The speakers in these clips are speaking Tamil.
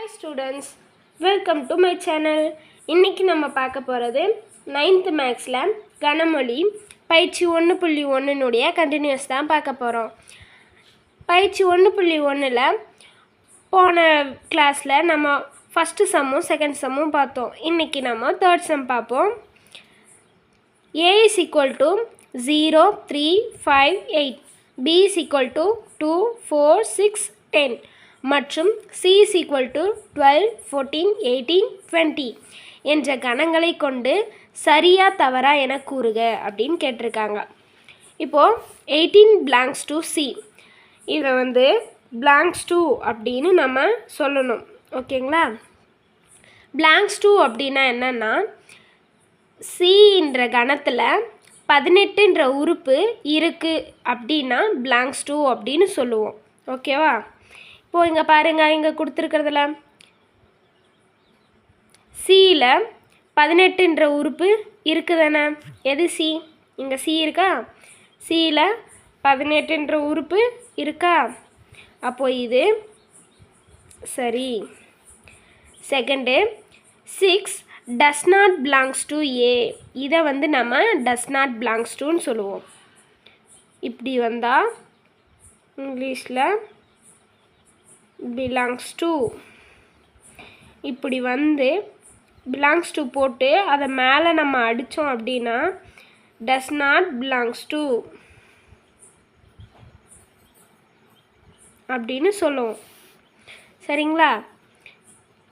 Hi students welcome to my channel இன்றைக்கி நம்ம பார்க்க போகிறது நைன்த்து மேக்ஸில் கனமொழி. பயிற்சி ஒன்று புள்ளி ஒன்றுனுடைய கண்டினியூஸ் தான் பார்க்க போகிறோம் பயிற்சி ஒன்று புள்ளி ஒன்றில் போன கிளாஸில் நம்ம ஃபஸ்ட்டு சம்மும் செகண்ட் சம்மும் பார்த்தோம். இன்றைக்கி நம்ம தேர்ட் சம் பார்ப்போம். A is equal to zero three five eight B is equal to two four six ten மற்றும் C is equal to 12, 14, 18, என்ற கணங்களை கொண்டு சரியா தவறா என கூறுக அப்படின்னு கேட்டிருக்காங்க. இப்போது எயிட்டீன் பிளாங்க்ஸ் டு சி இதை வந்து பிளாங்க்ஸ் டூ அப்படின்னு நம்ம சொல்லணும். ஓகேங்களா பிளாங்க்ஸ் டூ அப்படின்னா என்னென்னா சின்ற கணத்தில் பதினெட்டுன்ற உறுப்பு இருக்குது அப்படின்னா பிளாங்க்ஸ் டூ அப்படின்னு சொல்லுவோம். ஓகேவா இப்போது இங்கே பாருங்கள் இங்கே கொடுத்துருக்கிறதுல சியில் பதினெட்டுன்ற உறுப்பு இருக்குதானே? எது சி? இங்கே சி இருக்கா? சியில் பதினெட்டுன்ற உறுப்பு இருக்கா? அப்போ இது சரி. Second six does not belongs to A இதை வந்து நம்ம டஸ் நாட் பிலாங்ஸ் டுன்னு சொல்லுவோம். இப்படி வந்தால் இங்கிலீஷில் பிலாங்ஸ் டு இப்படி வந்து பிலாங்ஸ் டு போட்டு அதை மேலே நம்ம அடித்தோம் அப்படின்னா டஸ் நாட் பிலாங்ஸ் டு அப்படின்னு சொல்லுவோம். சரிங்களா?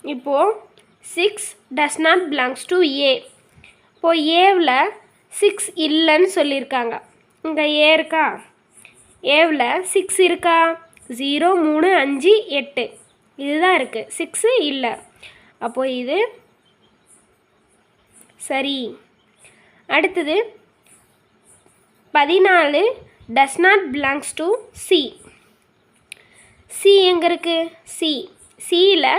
இப்போது six does not belongs to A இப்போது ஏவில் சிக்ஸ் இல்லைன்னு சொல்லியிருக்காங்க. இங்கே ஏ இருக்கா? ஏவில் சிக்ஸ் இருக்கா? ஜீரோ மூணு அஞ்சு எட்டு. இதுதான் இருக்குது சிக்ஸு இல்லை. அப்போது இது சரி. அடுத்தது பதினாலு does not belongs to C C எங்கே இருக்குது சி சியில்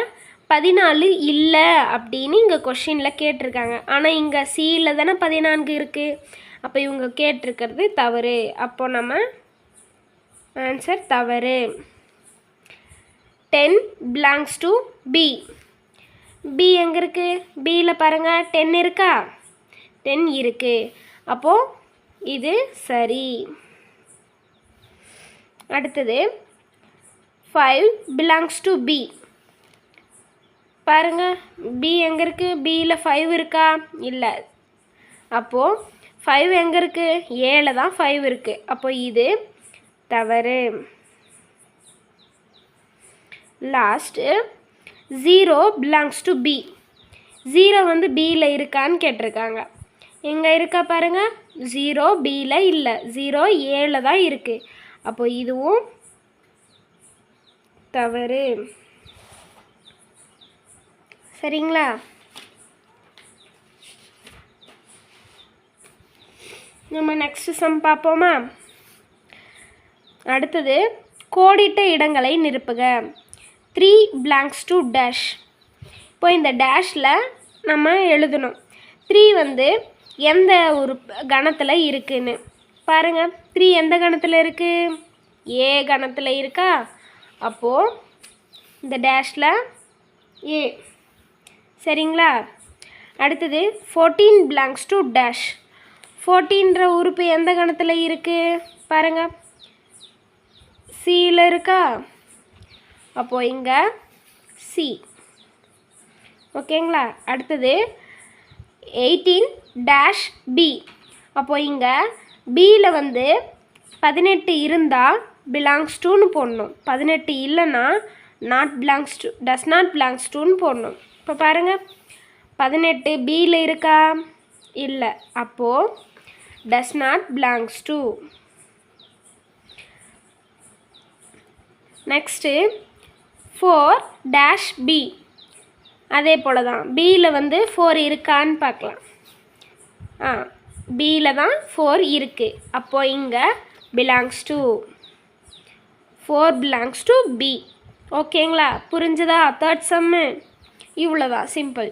பதினாலு இல்லை அப்படின்னு இங்கே கொஷினில் கேட்டிருக்காங்க. ஆனால் இங்கே சியில் தானே பதினான்கு இருக்குது அப்போ இவங்க கேட்டிருக்கிறது தவறு. அப்போ நம்ம ஆன்சர் தவறு. Ten belongs to B B எங்கே இருக்குது பியில் பாருங்கள் டென் இருக்கா? டென் இருக்குது அப்போது இது சரி. அடுத்தது ஃபைவ் பிலாங்ஸ் டு பி பாருங்கள் பி எங்கே இருக்குது பியில் ஃபைவ் இருக்கா? இல்லை. அப்போது ஃபைவ் எங்கே இருக்குது ஏழில் தான் ஃபைவ் இருக்குது அப்போ இது தவறு. Last zero belongs to B zero வந்து பியில் இருக்கான்னு கேட்டிருக்காங்க. எங்கே இருக்கா பாருங்கள் ஜீரோ பியில் இல்லை. ஜீரோ ஏழில் தான் இருக்குது அப்போ இதுவும் தவறு. சரிங்களா? நம்ம நெக்ஸ்ட் சம் பார்ப்போமா? அடுத்தது கோடிட்ட இடங்களை நிரப்புக. த்ரீ பிளாங்க்ஸ் டு டேஷ் இப்போ இந்த டேஷில் நம்ம எழுதணும். த்ரீ வந்து எந்த ஒரு கணத்தில் இருக்குதுன்னு பாருங்கள் த்ரீ எந்த கணத்தில் இருக்குது ஏ கணத்தில் இருக்கா? அப்போது இந்த டேஷில் ஏ சரிங்களா? அடுத்தது ஃபோர்டீன் பிளாங்க்ஸ் டு டேஷ் ஃபோர்டீன்ற உறுப்பு எந்த கணத்தில் இருக்குது பாருங்கள் சியில் இருக்கா? அப்போது இங்கே சி ஓகேங்களா? அடுத்தது எயிட்டீன் டேஷ் பி அப்போது இங்கே பியில் வந்து பதினெட்டு இருந்தால் பிலாங்ஸ் டூன்னு போடணும். பதினெட்டு இல்லைன்னா not belongs to does not belongs டூன்னு போடணும். இப்போ பாருங்கள் பதினெட்டு பியில் இருக்கா? இல்லை. அப்போது does not belongs to next four dash B அதே போல் தான் பியில் வந்து ஃபோர் இருக்கான்னு பார்க்கலாம். ஆ பியில் தான் ஃபோர் இருக்குது அப்போது இங்கே belongs to four belongs to B ஓகேங்களா புரிஞ்சுதா? தேர்ட் சம்மு இவ்வளோதான் சிம்பிள்